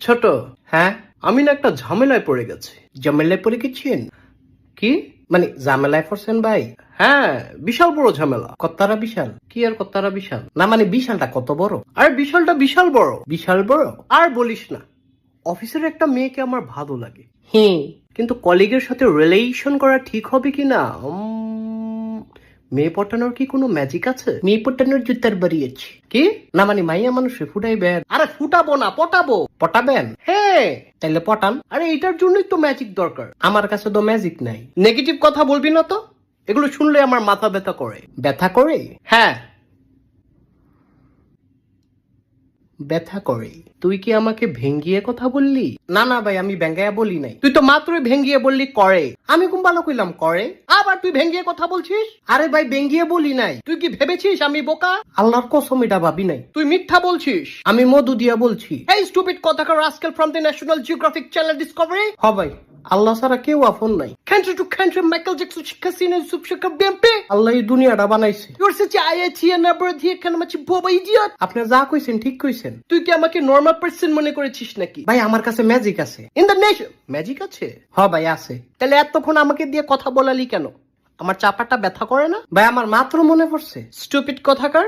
ছোট হ্যাঁ? আমি না একটা ঝামেলায় পড়ে গেছি। ঝামেলায় পড়ে গেছেন কি? মানে ঝামেলায় পড়ছেন ভাই? হ্যাঁ বিশাল বড় ঝামেলা। কত্তারা বিশাল। কি আর কত্তারা বিশাল? না মানে বিশালটা কত বড়? আর বিশালটা বিশাল বড়। বিশাল বড়? আর বলিস না। অফিসের একটা মেয়েকে আমার ভালো লাগে। হ্যাঁ কিন্তু কলিগের সাথে রিলেশন করা ঠিক হবে কি না? মেয়ে পটানোর কি কোনো ম্যাজিক আছে? মেয়ে পটানোর জুতার বাড়িয়েছি কি? না মানে মাইয়া মানুষে ফুটাইবেন। আরে ফুটাবো না, পটাবো। পটাবেন? হ্যাঁ তাইলে পটান। আরে এটার জন্যই তো ম্যাজিক দরকার। আমার কাছে তো ম্যাজিক নাই। নেগেটিভ কথা বলবি না তো? এগুলো শুনলে আমার মাথা ব্যথা করে। ব্যথা করে? হ্যাঁ। ব্যথা করে। তুই কি আমাকে ভেঙ্গিয়ে কথা বললি? না না ভাই, আমি ভেঙ্গাইয়া বলি নাই। তুই তো মাত্রই ভেঙ্গিয়ে বললি করে। আমি কুম ভালো কইলাম করে। আবার তুই ভেঙ্গিয়ে কথা বলছিস? আরে ভাই, ভেঙ্গিয়ে বলি নাই। তুই কি ভেবেছিস আমি বোকা? আল্লাহর কসম, এটা ভাবি নাই। তুই মিথ্যা বলছিস। আমি মধু দিয়া বলছি। এই স্টুপিড কথাকার আজকাল from the national geographic channel discovery হ ভাই। আল্লাহ ছাড়া কেউ আপন নাই। Country to country Michael Jackson শিক্ষা সিনে সুপ শিক্ষা বিএমপি আল্লাহ এই দুনিয়াটা বানাইছে। ইউর সাচ আইআইটি এন্ড আবার দিয়ে কেন মাছি বোবা ইডিয়ট আপনি যা কইছেন, ঠিক কইছেন। তুই কি আমাকে নরমাল পার্সন মনে করেছিস নাকি? ভাই, আমার কাছে ম্যাজিক আছে। ইন দ্য নেশন ম্যাজিক আছে? হ ভাই, আছে। তাহলে এতক্ষণ আমাকে দিয়ে কথা বলালি কেন? আমার চাপাটা ব্যথা করে না? ভাই, আমার মাত্র মনে পড়ছে। স্টুপিড কথাকার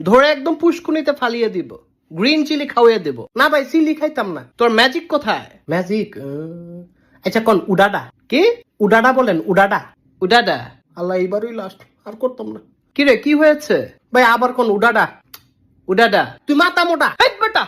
ধরে একদম পুষ্কুনিতে ফালিয়ে দিব। গ্রিন চিলি খাওয়িয়ে দেব। না ভাই চিলি খাইতাম না। তোর ম্যাজিক কোথায়? ম্যাজিক আচ্ছা কোন উডাডা? কি? উডাডা বলেন উডাডা। উডাডা। আল্লাহ এইবারই লাস্ট আর করতাম না। কি রে কি হয়েছে? ভাই আবার কোন উডাডা? উডাডা। তুই মাথা মোটা। বেটা!